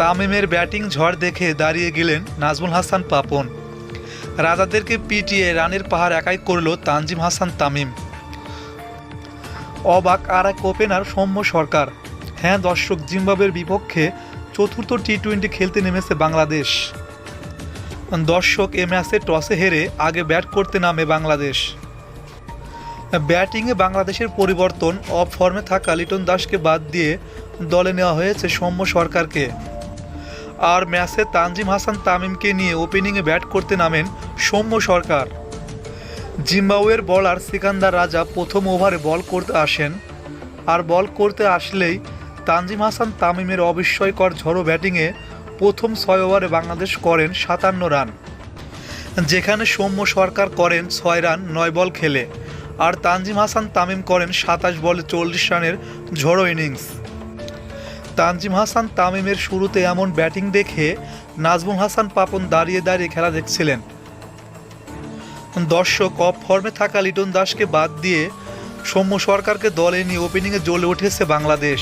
তামিমের ব্যাটিং ঝড় দেখে দাঁড়িয়ে গেলেন নাজমুল হাসান পাপন। রাজাদেরকে পিটিয়ে রানের পাহাড় একাই করল তানজিম হাসান তামিম। অবাক আর এক ওপেনার সৌম্য সরকার। হ্যাঁ দর্শক জিম্বাবের বিপক্ষে চতুর্থ টি টোয়েন্টি খেলতে নেমেছে বাংলাদেশ। দর্শক, এ ম্যাচে টসে হেরে আগে ব্যাট করতে নামে বাংলাদেশ। ব্যাটিংয়ে বাংলাদেশের পরিবর্তন, অফ ফর্মে থাকা লিটন দাসকে বাদ দিয়ে দলে নেওয়া হয়েছে সৌম্য সরকারকে। আর ম্যাচে তানজিম হাসান তামিমকে নিয়ে ওপেনিংয়ে ব্যাট করতে নামেন সৌম্য সরকার। জিম্বাবুয়ের বলার সিকান্দার রাজা প্রথম ওভারে বল করতে আসেন। আর বল করতে আসলেই তানজিম হাসান তামিমের অবিস্ময়কর ঝড়ো ব্যাটিংয়ে প্রথম ছয় ওভারে বাংলাদেশ করেন সাতান্ন রান। যেখানে সৌম্য সরকার করেন ছয় রান, নয় বল খেলে। আর তানজিম হাসান তামিম করেন সাতাশ বলে চল্লিশ রানের ঝড়ো ইনিংস। তানজিম হাসান তামিমের শুরুতে এমন ব্যাটিং দেখে নাজমুল হাসান পাপন দাঁড়িয়ে দাঁড়িয়ে খেলা দেখছিলেন। দর্শক অফ ফর্মে থাকা লিটন দাসকে বাদ দিয়ে সৌম্য সরকারকে দলে নিয়ে ওপেনিংয়ে জ্বলে উঠেছে বাংলাদেশ।